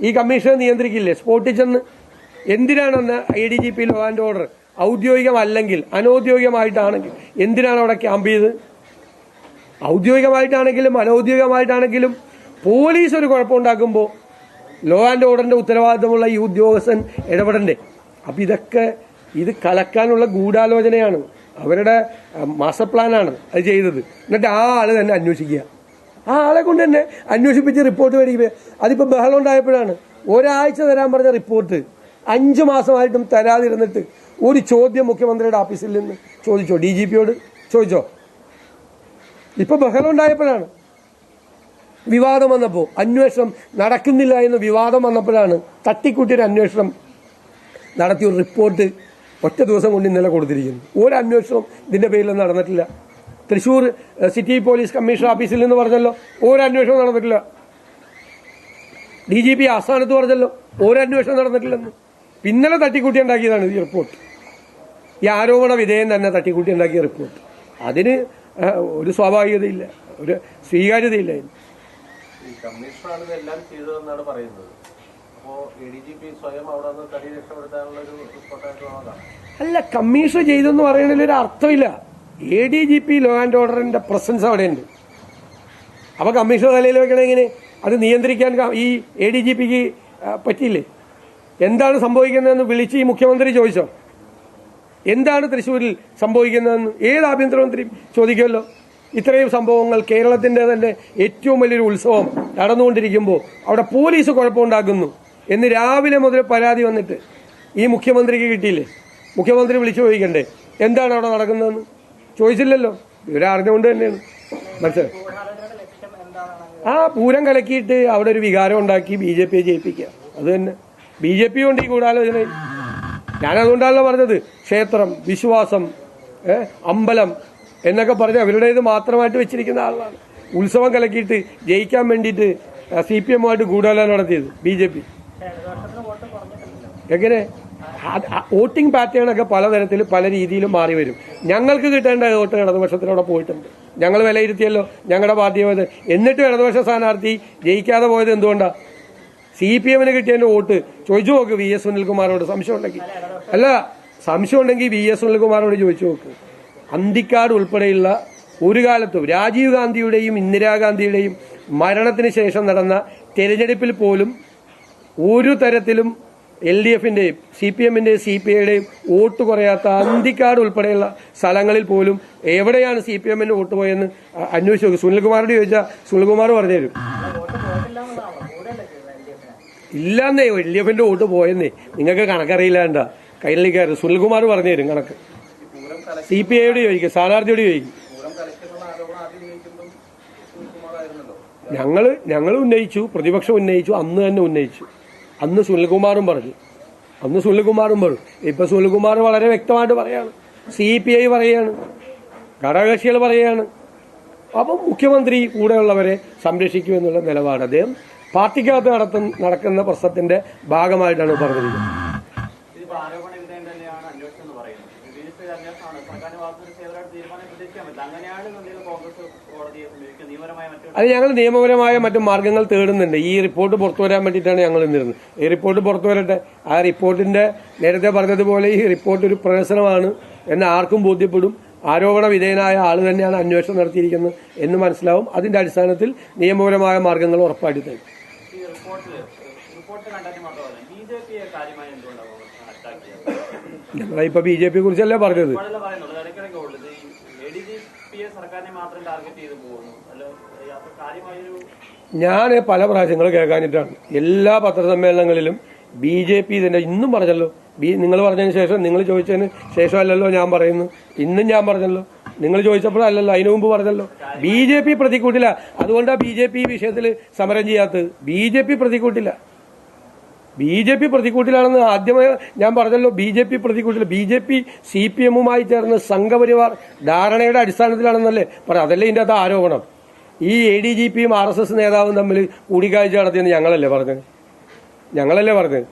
ഈ കമ്മീഷനെ നിയന്ത്രിക്കില്ലേ? സ്പോട്ടിൽ ചെന്ന് എന്തിനാണെന്ന് I D G P law order ഔദ്യോഗികമല്ലെങ്കിൽ അനൗദ്യോഗികമായിട്ടാണെങ്കിൽ എന്തിനാണ് അവിടെ ക്യാമ്പ് ചെയ്ത് ഔദ്യോഗികമായിട്ടാണെങ്കിലും അനൗദ്യോഗികമായിട്ടാണെങ്കിലും പോലീസ് ഒരു കുഴപ്പമുണ്ടാക്കുമ്പോൾ ലോ ആൻഡ് ഓർഡറിന്റെ ഉത്തരവാദിത്തമുള്ള ഈ ഉദ്യോഗസ്ഥൻ ഇടപെടണ്ടേ? അപ്പം ഇതൊക്കെ ഇത് കലക്കാനുള്ള ഗൂഢാലോചനയാണ്. അവരുടെ മാസ്റ്റർ പ്ലാനാണ് അത് ചെയ്തത്. എന്നിട്ട് ആ ആൾ തന്നെ അന്വേഷിക്കുക. ആ ആളെ കൊണ്ട് തന്നെ അന്വേഷിപ്പിച്ച് റിപ്പോർട്ട് മേടിക്കുക അതിപ്പോൾ ബഹളം ഉണ്ടായപ്പോഴാണ് ഒരാഴ്ച തരാൻ പറഞ്ഞ റിപ്പോർട്ട് അഞ്ച് മാസമായിട്ടും തരാതിരുന്നിട്ട് ഒരു ചോദ്യം മുഖ്യമന്ത്രിയുടെ ഓഫീസിൽ നിന്ന് ചോദിച്ചോ? ഡി ജി പിയോട് ചോദിച്ചോ? ഇപ്പൊ ബഹളം ഉണ്ടായപ്പോഴാണ്. വിവാദം വന്നപ്പോൾ അന്വേഷണം നടക്കുന്നില്ല എന്ന് വിവാദം വന്നപ്പോഴാണ് തട്ടിക്കൂട്ടിയൊരു അന്വേഷണം നടത്തിയ ഒരു റിപ്പോർട്ട് ഒറ്റ ദിവസം കൊണ്ട് ഇന്നലെ കൊടുത്തിരിക്കുന്നു ഒരു അന്വേഷണം ഇതിന്റെ പേരിൽ നടന്നിട്ടില്ല. തൃശൂർ സിറ്റി പോലീസ് കമ്മീഷണർ ഓഫീസിൽ നിന്ന് പറഞ്ഞല്ലോ ഒരു അന്വേഷണം നടന്നിട്ടില്ല. ഡി ജി പി ആസ്ഥാനത്ത് പറഞ്ഞല്ലോ ഒരു അന്വേഷണം നടന്നിട്ടില്ലെന്ന്. ഇന്നലെ തട്ടിക്കൂട്ടി ഉണ്ടാക്കിയതാണ് ഈ റിപ്പോർട്ട് ഈ ആരോപണ വിധേയം തന്നെ തട്ടിക്കൂട്ടി ഉണ്ടാക്കിയ റിപ്പോർട്ട് അതിന് ഒരു സ്വാഭാവികതയില്ല ഒരു സ്വീകാര്യതയില്ല അല്ല കമ്മീഷൻ ചെയ്തെന്ന് പറയുന്നതിൽ ഒരു അർത്ഥമില്ല. A D G P law and ഓർഡറിന്റെ പ്രസൻസ് അവിടെയുണ്ട്. അപ്പൊ കമ്മീഷണർ തലയിൽ വെക്കണമെങ്കിൽ അത് നിയന്ത്രിക്കാൻ ഈ എ ഡി ജി പിക്ക് പറ്റിയില്ലേ? എന്താണ് സംഭവിക്കുന്നതെന്ന് വിളിച്ച് ഈ മുഖ്യമന്ത്രി ചോദിച്ചോ? എന്താണ് തൃശ്ശൂരിൽ സംഭവിക്കുന്നതെന്ന്? ഏത് ആഭ്യന്തരമന്ത്രിയും ചോദിക്കുമല്ലോ? ഇത്രയും സംഭവങ്ങൾ കേരളത്തിന്റെ തന്നെ ഏറ്റവും വലിയൊരു ഉത്സവം നടന്നുകൊണ്ടിരിക്കുമ്പോൾ അവിടെ പോലീസ് കുഴപ്പമുണ്ടാക്കുന്നു എന്ന് രാവിലെ മുതൽ പരാതി വന്നിട്ട് ഈ മുഖ്യമന്ത്രിക്ക് കിട്ടിയില്ലേ? മുഖ്യമന്ത്രി വിളിച്ചു ചോദിക്കണ്ടേ? എന്താണ് അവിടെ നടക്കുന്നതെന്ന്? ചോദിച്ചില്ലല്ലോ. ഇവരെ അറിഞ്ഞുകൊണ്ട് തന്നെയാണ്. മനസ്സിലായി? ആ പൂരം കലക്കിയിട്ട് അവിടെ ഒരു വികാരം ഉണ്ടാക്കി ബി ജെ പിയെ ജയിപ്പിക്കുക. അത് തന്നെ. ബി ജെ പി കൊണ്ട് ഈ ഗൂഢാലോചന. ഞാനതുകൊണ്ടാണല്ലോ പറഞ്ഞത്. ക്ഷേത്രം വിശ്വാസം അമ്പലം എന്നൊക്കെ പറഞ്ഞ് അവരുടേത് മാത്രമായിട്ട് വെച്ചിരിക്കുന്ന ആളാണ്. ഉത്സവം കലക്കിയിട്ട് ജയിക്കാൻ വേണ്ടിയിട്ട് സി പി എമ്മുമായിട്ട് ഗൂഢാലോചന നടത്തിയത് ബി ജെ പി. എങ്ങനെ? വോട്ടിംഗ് പാറ്റേണൊക്കെ പലതരത്തിൽ പല രീതിയിലും മാറി വരും. ഞങ്ങൾക്ക് കിട്ടേണ്ട വോട്ട് ഇടതുപക്ഷത്തിലൂടെ പോയിട്ടുണ്ട്. ഞങ്ങൾ വിലയിരുത്തിയല്ലോ. ഞങ്ങളുടെ പാർട്ടി പോയത്. എന്നിട്ടും ഇടതുപക്ഷ സ്ഥാനാർത്ഥി ജയിക്കാതെ പോയത് എന്തുകൊണ്ടാണ് സി പി എമ്മിന് കിട്ടിയതിന്റെ വോട്ട്. ചോദിച്ചു നോക്ക് വി എസ് സുനിൽകുമാറോട് സംശയം ഉണ്ടെങ്കിൽ. അല്ല സംശയം ഉണ്ടെങ്കിൽ വി എസ് സുനിൽകുമാറോട് ചോദിച്ചു നോക്ക്. അന്തിക്കാട് ഉൾപ്പെടെയുള്ള ഒരു കാലത്തും രാജീവ് ഗാന്ധിയുടെയും ഇന്ദിരാഗാന്ധിയുടെയും മരണത്തിന് ശേഷം നടന്ന തെരഞ്ഞെടുപ്പിൽ പോലും ഒരു തരത്തിലും എൽ ഡി എഫിന്റെയും സി പി എമ്മിന്റെയും സി പി ഐയുടെയും വോട്ട് കുറയാത്ത അന്തിക്കാട് ഉൾപ്പെടെയുള്ള സ്ഥലങ്ങളിൽ പോലും എവിടെയാണ് സി പി എമ്മിന്റെ വോട്ട് പോയെന്ന് അന്വേഷിച്ചു നോക്കും. സുനിൽകുമാറോട് ചോദിച്ചാൽ സുനിൽകുമാർ പറഞ്ഞു തരും. ഇല്ലാന്നേ എൽ ഡി എഫിന്റെ വോട്ട് പോയെന്നേ. നിങ്ങൾക്ക് കണക്കറിയില്ലാണ്ട. കൈരളിക്കാർ സുനിൽകുമാർ പറഞ്ഞു തരും കണക്ക്. സി പി ഐയോട് ചോദിക്കും സ്ഥാനാർത്ഥിയോട് ചോദിക്കും. ഞങ്ങൾ ഞങ്ങൾ ഉന്നയിച്ചു പ്രതിപക്ഷം ഉന്നയിച്ചു അന്ന് തന്നെ ഉന്നയിച്ചു. അന്ന് സുനിൽകുമാറും പറഞ്ഞു. അന്ന് സുനിൽകുമാറും പറഞ്ഞു. ഇപ്പൊ സുനിൽകുമാർ വളരെ വ്യക്തമായിട്ട് പറയാണ്. സി പി ഐ പറയാണ്. ഘടകകക്ഷികൾ പറയാണ്. അപ്പം മുഖ്യമന്ത്രി കൂടെയുള്ളവരെ സംരക്ഷിക്കുമെന്നുള്ള നിലപാട് അദ്ദേഹം പാർട്ടിക്കകത്ത് നടത്തുന്ന നടക്കുന്ന പ്രശ്നത്തിന്റെ ഭാഗമായിട്ടാണ് പറഞ്ഞിരിക്കുന്നത് ഇതിപ്പോ ആരോപണ വിധേയം തന്നെയാണ് അന്വേഷണം എന്ന് പറയുന്നത് ജുഡീഷ്യൽ അന്വേഷണമാണ് സർക്കാരിന്റെ ഭാഗത്ത് സേവരായിട്ട് തീരുമാനം പ്രതീക്ഷിക്കാൻ പറ്റില്ല അങ്ങനെയാണ് എന്തെങ്കിലും കോൺഗ്രസ് കോടതിയെ സമീപിക്കുക നിയമപരമായ മറ്റു അത് ഞങ്ങൾ നിയമപരമായ മറ്റു മാർഗങ്ങൾ തേടുന്നുണ്ട്. ഈ റിപ്പോർട്ട് പുറത്തു വരാൻ വേണ്ടിയിട്ടാണ് ഞങ്ങൾ നിന്നിരുന്നത്. ഈ റിപ്പോർട്ട് പുറത്തു വരട്ടെ. ആ റിപ്പോർട്ടിന്റെ നേരത്തെ പറഞ്ഞതുപോലെ ഈ റിപ്പോർട്ട് ഒരു പ്രഹസനമാണ് എന്ന് ആർക്കും ബോധ്യപ്പെടും. ആരോപണ വിധേയനായ ആൾ തന്നെയാണ് അന്വേഷണം നടത്തിയിരിക്കുന്നത് എന്ന് മനസ്സിലാവും. അതിന്റെ അടിസ്ഥാനത്തിൽ നിയമപരമായ മാർഗങ്ങൾ ഉറപ്പായിട്ട് തരും. ഞങ്ങളിപ്പോ ബി ജെ പിയെ കുറിച്ചല്ലേ പറഞ്ഞത് ഇപ്പോഴല്ല പറയുന്നുള്ളൂ ഇടയ്ക്കിടയ്ക്ക് ഉള്ളത് ഈ എ ഡി ജി പിയെ സർക്കാരിനെ മാത്രം ടാർഗറ്റ് ചെയ്ത് പോകുന്നു അല്ല ഈ അപ്പൊ കാര്യമായൊരു ഞാൻ പല പ്രാവശ്യങ്ങൾ കേൾക്കാനിട്ടാണ്. എല്ലാ പത്രസമ്മേളനങ്ങളിലും ബി ജെ പി ഇതിന്റെ ഇന്നും പറഞ്ഞല്ലോ. ബി നിങ്ങൾ പറഞ്ഞതിന് ശേഷം നിങ്ങൾ ചോദിച്ചതിന് ശേഷമല്ലല്ലോ ഞാൻ പറയുന്നു. ഇന്നും ഞാൻ പറഞ്ഞല്ലോ. നിങ്ങൾ ചോദിച്ചപ്പോഴല്ലല്ലോ അതിനു മുമ്പ് പറഞ്ഞല്ലോ. ബി ജെ പി പ്രതിക്കൂട്ടില്ല. അതുകൊണ്ടാണ് ബി ജെ പി വിഷയത്തിൽ സമരം ചെയ്യാത്തത്. ബി ജെ പി പ്രതിക്കൂട്ടില്ല. ബി ജെ പി പ്രതിക്കൂട്ടിലാണെന്ന് ആദ്യമായി ഞാൻ പറഞ്ഞല്ലോ. B J P പ്രതിക്കൂട്ടില്ല. B J P C P എമ്മുമായി ചേർന്ന് സംഘപരിവാർ ധാരണയുടെ അടിസ്ഥാനത്തിലാണെന്നല്ലേ? പറയാം അതല്ലേ ഇതിന്റെ അകത്ത് ആരോപണം? ഈ എ ഡി ജി പിയും ആർ എസ് എസ് നേതാവും തമ്മിൽ കൂടിക്കാഴ്ച നടത്തിയെന്ന് ഞങ്ങളല്ലേ പറഞ്ഞത്? ഞങ്ങളല്ലേ പറഞ്ഞത്?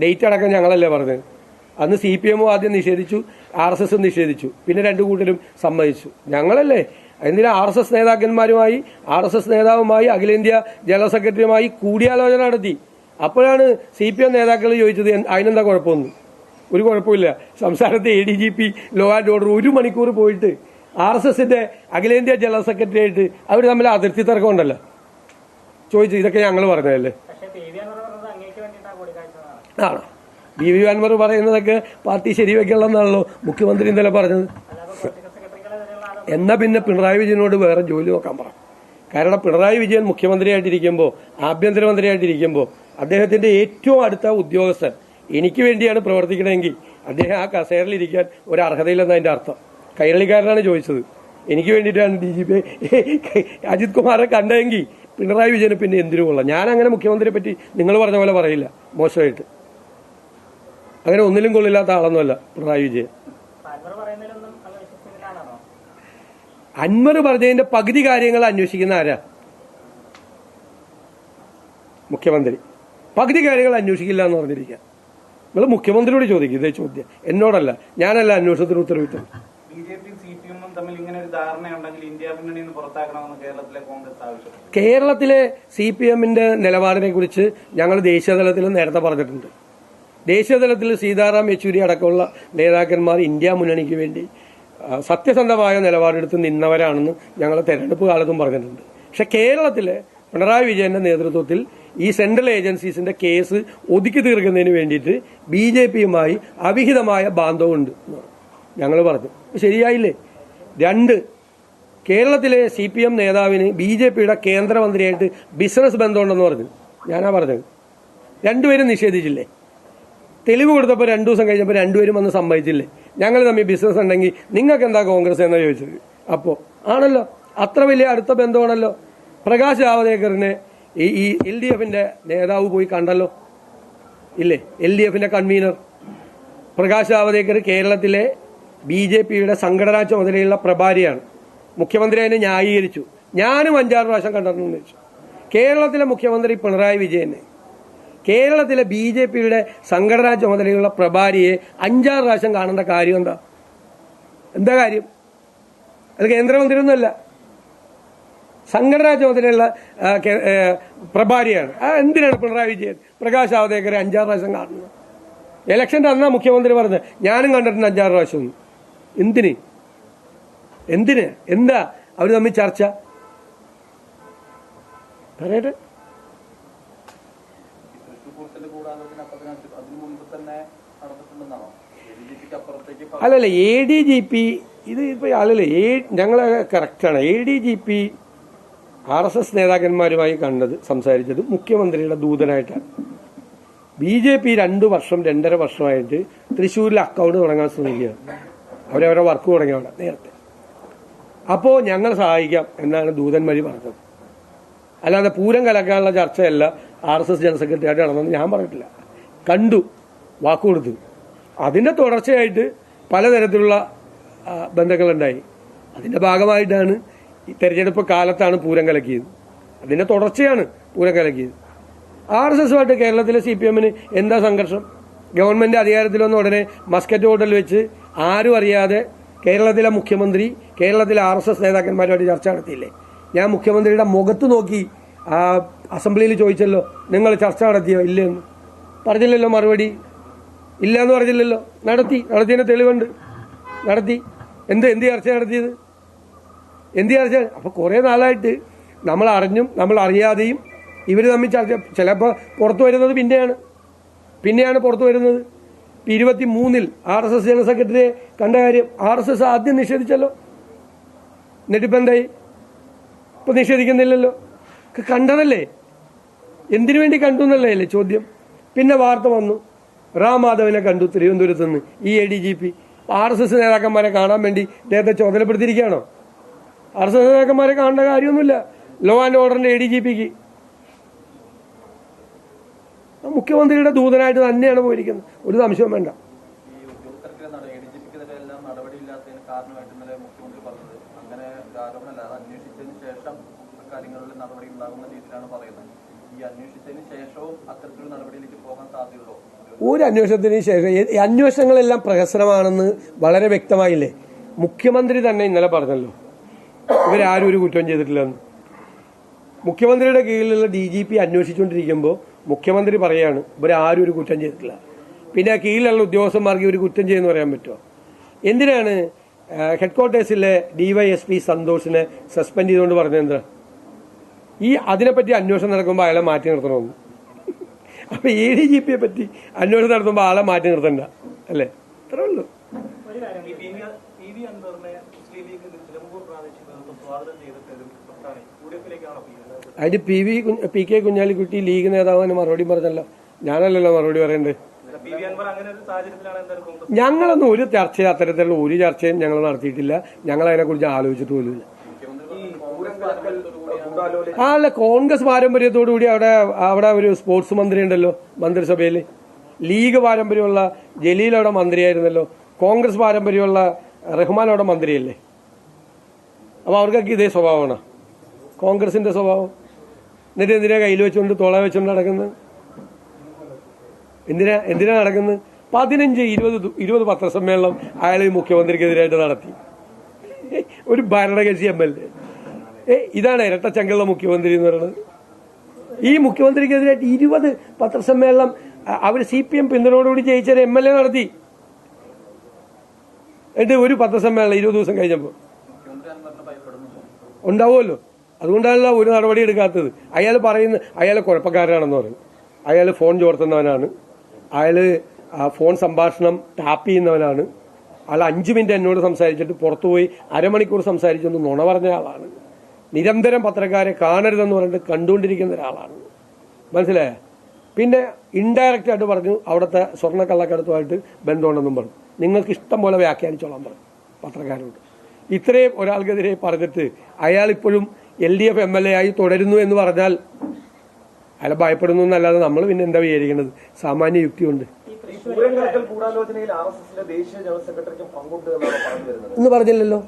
ഡേറ്റ് അടക്കം ഞങ്ങളല്ലേ പറഞ്ഞത്? അന്ന് സി പി എമ്മും ആദ്യം നിഷേധിച്ചു ആർ എസ് എസും നിഷേധിച്ചു. പിന്നെ രണ്ടു കൂട്ടരും സമ്മതിച്ചു. ഞങ്ങളല്ലേ? എന്തിനാ ആർ എസ് എസ് നേതാക്കന്മാരുമായി ആർ എസ് എസ് നേതാവുമായി അഖിലേന്ത്യാ ജനറൽ സെക്രട്ടറിയുമായി കൂടിയാലോചന നടത്തി? അപ്പോഴാണ് സി പി എം നേതാക്കൾ ചോദിച്ചത് "എന്ത്- അതിനെന്താ കുഴപ്പമൊന്നും? ഒരു കുഴപ്പമില്ല. സംസ്ഥാനത്തെ A D G P law and order ഒരു മണിക്കൂർ പോയിട്ട് ആർ എസ് എസിന്റെ അഖിലേന്ത്യാ ജനറൽ സെക്രട്ടറി ആയിട്ട് അവർ തമ്മിൽ അതിർത്തി തർക്കം ഉണ്ടല്ലോ ചോദിച്ചു ഇതൊക്കെ ഞങ്ങൾ പറഞ്ഞതല്ലേ? ആണോ? ബി വി അൻവർ പറയുന്നതൊക്കെ പാർട്ടി ശരിവെക്കണമെന്നാണല്ലോ മുഖ്യമന്ത്രി ഇന്നലെ പറഞ്ഞത്. എന്നാ പിന്നെ പിണറായി വിജയനോട് വേറെ ജോലി നോക്കാൻ പറ. കാരണം പിണറായി വിജയൻ മുഖ്യമന്ത്രിയായിട്ടിരിക്കുമ്പോൾ ആഭ്യന്തരമന്ത്രിയായിട്ടിരിക്കുമ്പോൾ അദ്ദേഹത്തിന്റെ ഏറ്റവും അടുത്ത ഉദ്യോഗസ്ഥൻ എനിക്ക് വേണ്ടിയാണ് പ്രവർത്തിക്കണമെങ്കിൽ അദ്ദേഹം ആ കസേരയിലിരിക്കാൻ ഒരു അർഹതയില്ലെന്ന് അതിന്റെ അർത്ഥം. കൈരളിക്കാരനാണ് ചോദിച്ചത്. എനിക്ക് വേണ്ടിയിട്ടാണ് ഡി ജി പി അജിത് കുമാറെ കണ്ടതെങ്കിൽ പിണറായി വിജയനെ പിന്നെ എന്തിനു കൊള്ളാം? ഞാൻ അങ്ങനെ മുഖ്യമന്ത്രിയെ പറ്റി നിങ്ങൾ പറഞ്ഞ പോലെ പറയില്ല. മോശമായിട്ട്. അങ്ങനെ ഒന്നിലും കൊള്ളില്ലാത്ത ആളൊന്നുമല്ല പിണറായി വിജയൻ. അൻവർ പറഞ്ഞതിന്റെ പകുതി കാര്യങ്ങൾ അന്വേഷിക്കുന്ന ആരാ? മുഖ്യമന്ത്രി. പകുതി കാര്യങ്ങൾ അന്വേഷിക്കില്ല എന്ന് പറഞ്ഞിരിക്കുക. നിങ്ങൾ മുഖ്യമന്ത്രിയോട് ചോദിക്കും ഇതേ ചോദ്യം. എന്നോടല്ല ഞാനല്ല അന്വേഷണത്തിന് ഉത്തരവിട്ടത്. തമ്മിൽ ഇങ്ങനെ ഒരു ധാരണയുണ്ടെങ്കിൽ ഇന്ത്യ മുന്നണിയിൽ നിന്ന് പുറത്താക്കണമെന്ന് കേരളത്തിലെ കോൺഗ്രസ് ആവശ്യപ്പെട്ടു. കേരളത്തിലെ സി പി എമ്മിന്റെ നിലപാടിനെ കുറിച്ച് ഞങ്ങൾ ദേശീയതലത്തിൽ നേരത്തെ പറഞ്ഞിട്ടുണ്ട്. ദേശീയതലത്തിൽ സീതാറാം യെച്ചൂരി അടക്കമുള്ള നേതാക്കന്മാർ ഇന്ത്യ മുന്നണിക്ക് വേണ്ടി സത്യസന്ധമായ നിലപാടെടുത്ത് നിന്നവരാണെന്ന് ഞങ്ങൾ തെരഞ്ഞെടുപ്പ് കാലത്തും പറഞ്ഞിട്ടുണ്ട്. പക്ഷെ കേരളത്തിലെ പിണറായി വിജയന്റെ നേതൃത്വത്തിൽ ഈ സെൻട്രൽ ഏജൻസീസിന്റെ കേസ് ഒതുക്കി തീർക്കുന്നതിന് വേണ്ടിയിട്ട് ബി ജെ പിയുമായി അവിഹിതമായ ബാന്ധവമുണ്ട് ഞങ്ങൾ പറഞ്ഞു ശരിയായില്ലേ? രണ്ട്. കേരളത്തിലെ സി പി എം നേതാവിന് ബി ജെ പിയുടെ കേന്ദ്രമന്ത്രിയായിട്ട് ബിസിനസ് ബന്ധമുണ്ടെന്ന് പറഞ്ഞു. ഞാനാ പറഞ്ഞത്. രണ്ടുപേരും നിഷേധിച്ചില്ലേ? തെളിവ് കൊടുത്തപ്പോൾ രണ്ടു ദിവസം കഴിഞ്ഞപ്പോൾ രണ്ടുപേരും വന്ന് സമ്മതിച്ചില്ലേ? ഞങ്ങൾ തമ്മിൽ ബിസിനസ് ഉണ്ടെങ്കിൽ നിങ്ങൾക്ക് എന്താ കോൺഗ്രസ് എന്നാ ചോദിച്ചത്? അപ്പോൾ ആണല്ലോ. അത്ര വലിയ അടുത്ത ബന്ധമാണല്ലോ. പ്രകാശ് ജാവദേക്കറിനെ ഈ ഈ എൽ ഡി എഫിന്റെ നേതാവ് പോയി കണ്ടല്ലോ? ഇല്ലേ? എൽ ഡി എഫിന്റെ കൺവീനർ. പ്രകാശ് ജാവദേക്കർ കേരളത്തിലെ ബി ജെ പിയുടെ സംഘടനാ ചുമതലയുള്ള പ്രഭാരിയാണ്. മുഖ്യമന്ത്രി അതിനെ ന്യായീകരിച്ചു. ഞാനും അഞ്ചാറ് പ്രാവശ്യം കണ്ടിട്ടുണ്ടെന്ന് ചോദിച്ചു കേരളത്തിലെ മുഖ്യമന്ത്രി പിണറായി വിജയനെ കേരളത്തിലെ ബി ജെ പിയുടെ സംഘടനാ ചുമതലയുള്ള പ്രഭാരിയെ അഞ്ചാറ് പ്രാവശ്യം കാണേണ്ട കാര്യം എന്താ? എന്താ കാര്യം? അത് കേന്ദ്രമന്ത്രിയൊന്നുമല്ല. സംഘടനാ ചുമതലയുള്ള പ്രഭാരിയാണ്. എന്തിനാണ് പിണറായി വിജയൻ പ്രകാശ് ജാവദേക്കറെ അഞ്ചാറ് പ്രാവശ്യം കാണുന്നത്? ഇലക്ഷൻ അന്നാ മുഖ്യമന്ത്രി പറഞ്ഞത്. ഞാനും കണ്ടിട്ടുണ്ട് അഞ്ചാറ് പ്രാവശ്യം. എന്തിന്? എന്തിന്? എന്താ അവർ തമ്മിൽ ചർച്ച? പറയട്ടെ. അല്ലല്ല എ ഡി ജി പി ഇത് ഇപ്പൊ അല്ലല്ല എ ഞങ്ങളെ കറക്റ്റാണ് A D G P R S S നേതാക്കന്മാരുമായി കണ്ടത് സംസാരിച്ചത് മുഖ്യമന്ത്രിയുടെ ദൂതനായിട്ടാണ്. ബി ജെ പി രണ്ടു വർഷം രണ്ടര വർഷമായിട്ട് തൃശ്ശൂരിൽ അക്കൗണ്ട് തുടങ്ങാൻ ശ്രമിക്കുകയാണ്. അവരവരുടെ വർക്ക് തുടങ്ങി അവിടെ നേരത്തെ. അപ്പോൾ ഞങ്ങൾ സഹായിക്കാം എന്നാണ് ദൂതൻ വഴി പറഞ്ഞത്. അല്ലാതെ പൂരം കലക്കാനുള്ള ചർച്ചയല്ല R S S general secretary ആയിട്ട് ഞാൻ പറഞ്ഞിട്ടില്ല. കണ്ടു വാക്കു കൊടുത്തു. അതിന്റെ തുടർച്ചയായിട്ട് പലതരത്തിലുള്ള ബന്ധങ്ങളുണ്ടായി. അതിന്റെ ഭാഗമായിട്ടാണ് ഈ തെരഞ്ഞെടുപ്പ് കാലത്താണ് പൂരം കലക്കിയത്. അതിന്റെ തുടർച്ചയാണ് പൂരം കലക്കിയത്. ആർ എസ് എസുമായിട്ട് കേരളത്തിലെ സി പി എമ്മിന് എന്താ സംഘർഷം? ഗവൺമെന്റ് അധികാരത്തിൽ വന്ന ഉടനെ മസ്കറ്റ് ഹോട്ടൽ വെച്ച് ആരും അറിയാതെ കേരളത്തിലെ മുഖ്യമന്ത്രി കേരളത്തിലെ ആർ എസ് എസ് നേതാക്കന്മാരുമായിട്ട് ചർച്ച നടത്തിയില്ലേ? ഞാൻ മുഖ്യമന്ത്രിയുടെ മുഖത്ത് നോക്കി അസംബ്ലിയിൽ ചോദിച്ചല്ലോ നിങ്ങൾ ചർച്ച നടത്തിയോ? ഇല്ലെന്ന് പറഞ്ഞില്ലല്ലോ മറുപടി. ഇല്ല എന്ന് പറഞ്ഞില്ലല്ലോ. നടത്തി. നടത്തിയതിന് തെളിവുണ്ട്. നടത്തി. എന്ത് എന്ത് ചർച്ച നടത്തിയത്? എന്ത് ചർച്ച? അപ്പോൾ കുറേ നാളായിട്ട് നമ്മൾ അറിഞ്ഞും നമ്മൾ അറിയാതെയും ഇവർ തമ്മിൽ ചർച്ച ചിലപ്പോൾ പുറത്തു വരുന്നത് പിന്നെയാണ്. പിന്നെയാണ് പുറത്തു വരുന്നത്. ഇരുപത്തി മൂന്നിൽ ആർ എസ് എസ് ജനറൽ സെക്രട്ടറിയെ കണ്ട കാര്യം ആർ എസ് എസ് ആദ്യം നിഷേധിച്ചല്ലോ. എന്നിട്ടിപ്പോ ഇപ്പം നിഷേധിക്കുന്നില്ലല്ലോ. കണ്ടതല്ലേ? എന്തിനു വേണ്ടി കണ്ടു എന്നല്ലേ അല്ലേ ചോദ്യം. പിന്നെ വാർത്ത വന്നു. റാം മാധവനെ കണ്ടു തിരുവനന്തപുരത്ത് നിന്ന്. ഈ A D G P R S S നേതാക്കന്മാരെ കാണാൻ വേണ്ടി നേരത്തെ ചുമതലപ്പെടുത്തിയിരിക്കുകയാണോ? ആർ എസ് എസ് നേതാക്കന്മാരെ കാണേണ്ട കാര്യമൊന്നുമില്ല. ലോ ആൻഡ് ഓർഡറിന്റെ എ ഡി ജി പിക്ക് മുഖ്യമന്ത്രിയുടെ ദൂതനായിട്ട് തന്നെയാണ് പോയിരിക്കുന്നത്. ഒരു സംശയവും വേണ്ട. ഒരു അന്വേഷണത്തിന് ശേഷം ഈ അന്വേഷണങ്ങളെല്ലാം പ്രഹസനമാണെന്ന് വളരെ വ്യക്തമായില്ലേ? മുഖ്യമന്ത്രി തന്നെ ഇന്നലെ പറഞ്ഞല്ലോ. ഇവരാരും ഒരു കുറ്റം ചെയ്തിട്ടില്ലെന്ന്. മുഖ്യമന്ത്രിയുടെ കീഴിലുള്ള ഡി ജി പി അന്വേഷിച്ചുകൊണ്ടിരിക്കുമ്പോൾ മുഖ്യമന്ത്രി പറയാണ് ഇവരാരും ഒരു കുറ്റം ചെയ്തിട്ടില്ല. പിന്നെ കീഴിലുള്ള ഉദ്യോഗസ്ഥന്മാർക്ക് ഒരു കുറ്റം ചെയ്യുമെന്ന് പറയാൻ പറ്റുമോ? എന്തിനാണ് ഹെഡ് ക്വാർട്ടേഴ്സിലെ ഡിവൈഎസ്പി സന്തോഷിനെ സസ്പെൻഡ് ചെയ്തുകൊണ്ട് പറഞ്ഞത് എന്താ? ഈ അതിനെപ്പറ്റി അന്വേഷണം നടക്കുമ്പോൾ അയാളെ മാറ്റി നിർത്തണമെന്ന് അപ്പൊ എ ഡി ജി പിയെ പറ്റി അന്വേഷണം നടത്തുമ്പോൾ ആളെ മാറ്റി നിർത്തണ്ട അല്ലേ? അത്രേ ഉള്ളൂ ഒരു കാര്യം ഈ പി വി- പി വി അൻവറിനെ മുസ്ലിം ലീഗ് നിലമ്പൂർ പ്രാദേശിക നേതൃത്വം സ്വാഗതം ചെയ്തിട്ട് ഒരു പ്രസ്ഥാനം യു ഡി എഫിലേക്കാണോ പി വി അതിന് P V P K Kunhalikutty league നേതാവിന് മറുപടി പറഞ്ഞല്ലോ. ഞാനല്ലല്ലോ മറുപടി പറയണ്ടേ പി വി അങ്ങനെ ഒരു സാഹചര്യത്തിലാണ് എന്തായാലും കോൺഗ്രസ് ഞങ്ങളൊന്നും ഒരു ചർച്ച അത്തരത്തിലുള്ള ഒരു ചർച്ചയും ഞങ്ങൾ നടത്തിയിട്ടില്ല. ഞങ്ങൾ അതിനെക്കുറിച്ച് ആലോചിച്ചിട്ട് പോലുമില്ല ആ അല്ല കോൺഗ്രസ് പാരമ്പര്യത്തോടു കൂടി അവിടെ അവിടെ ഒരു സ്പോർട്സ് മന്ത്രി ഉണ്ടല്ലോ മന്ത്രിസഭയിൽ ലീഗ് പാരമ്പര്യമുള്ള ജലീൽ അവിടെ മന്ത്രിയായിരുന്നല്ലോ. കോൺഗ്രസ് പാരമ്പര്യമുള്ള റഹ്മാൻ അവിടെ മന്ത്രിയല്ലേ? അപ്പൊ അവർക്കൊക്കെ ഇതേ സ്വഭാവമാണ്? കോൺഗ്രസിന്റെ സ്വഭാവം? എന്നിട്ട് എന്തിനാ കയ്യിൽ വെച്ചുകൊണ്ട് തോള വെച്ചുകൊണ്ട് നടക്കുന്നത് എന്തിനാ എന്തിനാ നടക്കുന്നത് പതിനഞ്ച് ഇരുപത് ഇരുപത് പത്രസമ്മേളനം അയാൾ മുഖ്യമന്ത്രിക്കെതിരായിട്ട് നടത്തി. ഒരു ഭരണകക്ഷി എം എൽ എ. ഇതാണ് ഇരട്ടച്ചങ്കുള്ള മുഖ്യമന്ത്രി എന്ന് പറയുന്നത്. ഈ മുഖ്യമന്ത്രിക്കെതിരായിട്ട് ഇരുപത് പത്രസമ്മേളനം അവർ സി പി എം പിന്തുണയോടുകൂടി ജയിച്ച എം എൽ എ നടത്തി. എന്നിട്ട് ഒരു പത്രസമ്മേളനം ഇരുപത് ദിവസം കഴിഞ്ഞപ്പോൾ ഉണ്ടാവുമല്ലോ. അതുകൊണ്ടാണല്ലോ ഒരു നടപടി എടുക്കാത്തത്. അയാൾ പറയുന്ന അയാൾ കുഴപ്പക്കാരനാണെന്ന് പറയും. അയാൾ ഫോൺ ചോർത്തുന്നവനാണ്. അയാൾ ഫോൺ സംഭാഷണം ടാപ്പ് ചെയ്യുന്നവനാണ്. അയാൾ അഞ്ച് മിനിറ്റ് എന്നോട് സംസാരിച്ചിട്ട് പുറത്തുപോയി അരമണിക്കൂർ സംസാരിച്ചൊന്ന് നുണ പറഞ്ഞ ആളാണ്. നിരന്തരം പത്രക്കാരെ കാണരുതെന്ന് പറഞ്ഞിട്ട് കണ്ടുകൊണ്ടിരിക്കുന്ന ഒരാളാണ്. മനസ്സിലായ? പിന്നെ ഇൻഡയറക്റ്റ് ആയിട്ട് പറഞ്ഞു അവിടുത്തെ സ്വർണ കള്ളക്കടത്തുമായിട്ട് ബന്ധമുണ്ടെന്നും പറഞ്ഞു. നിങ്ങൾക്ക് ഇഷ്ടം പോലെ വ്യാഖ്യാനിച്ചോളാൻ പറഞ്ഞു പത്രക്കാരോട്. ഇത്രയും ഒരാൾക്കെതിരെ പറഞ്ഞിട്ട് അയാൾ ഇപ്പോഴും L D F M L A ആയി തുടരുന്നു എന്ന് പറഞ്ഞാൽ അയാളെ ഭയപ്പെടുന്നു എന്നല്ലാതെ നമ്മൾ പിന്നെ എന്താ വിചാരിക്കുന്നത് സാമാന്യ യുക്തിയുണ്ട്. എന്ന് പറഞ്ഞില്ലല്ലോ.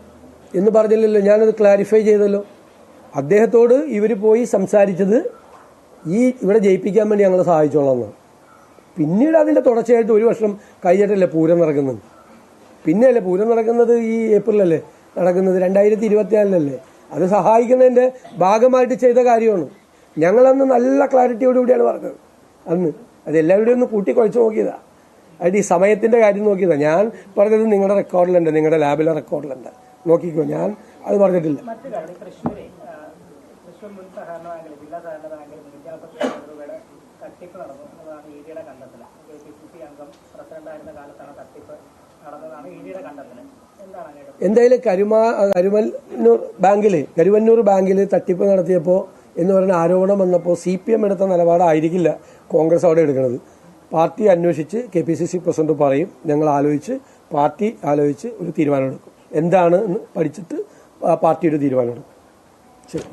എന്ന് പറഞ്ഞില്ലല്ലോ. ഞാനത് ക്ലാരിഫൈ ചെയ്തല്ലോ. അദ്ദേഹത്തോട് ഇവർ പോയി സംസാരിച്ചത് ഈ ഇവിടെ ജയിപ്പിക്കാൻ വേണ്ടി ഞങ്ങൾ സഹായിച്ചോളാം പിന്നീട് അതിന്റെ തുടർച്ചയായിട്ട് ഒരു വർഷം കഴിഞ്ഞിട്ടല്ലേ പൂരം നടക്കുന്നത്? പിന്നെയല്ലേ പൂരം നടക്കുന്നത് ഈ ഏപ്രിലല്ലേ? നടക്കുന്നത് രണ്ടായിരത്തി ഇരുപത്തിനാലിലല്ലേ? അത് സഹായിക്കുന്നതിന്റെ ഭാഗമായിട്ട് ചെയ്ത കാര്യമാണ്. ഞങ്ങളന്ന് നല്ല ക്ലാരിറ്റിയോടുകൂടിയാണ് പറഞ്ഞത്. അന്ന് അത് എല്ലാവരുടെയും ഒന്ന് കൂട്ടി കുഴച്ച് നോക്കിയതാ. അതിന് ഈ സമയത്തിന്റെ കാര്യം നോക്കിയതാ. ഞാൻ പറഞ്ഞത് നിങ്ങളുടെ റെക്കോർഡിലുണ്ട് നിങ്ങളുടെ ലാബിലെ റെക്കോർഡിലുണ്ട് നോക്കിക്കോ ഞാൻ അത് പറഞ്ഞിട്ടില്ല. തട്ടിപ്പ് നടന്നു പ്രസിഡന്റായിരുന്ന കാലത്താണ് നടന്നതാണ് ഇ ഡിയുടെ കണ്ടെത്തൽ എന്തായാലും കരുമാ കരുവന്നൂർ ബാങ്കിൽ കരുവന്നൂർ ബാങ്കിൽ തട്ടിപ്പ് നടത്തിയപ്പോൾ എന്ന് പറയുന്ന ആരോപണം വന്നപ്പോൾ സി പി എം എടുത്ത നിലപാടായിരിക്കില്ല കോൺഗ്രസ് അവിടെ എടുക്കുന്നത്. പാർട്ടി അന്വേഷിച്ച് K P C C president പറയും ഞങ്ങൾ ആലോചിച്ച് പാർട്ടി ആലോചിച്ച് ഒരു തീരുമാനമെടുക്കും. എന്താണ് എന്ന് പഠിച്ചിട്ട് പാർട്ടിയുടെ തീരുമാനമെടുക്കും. ശരി.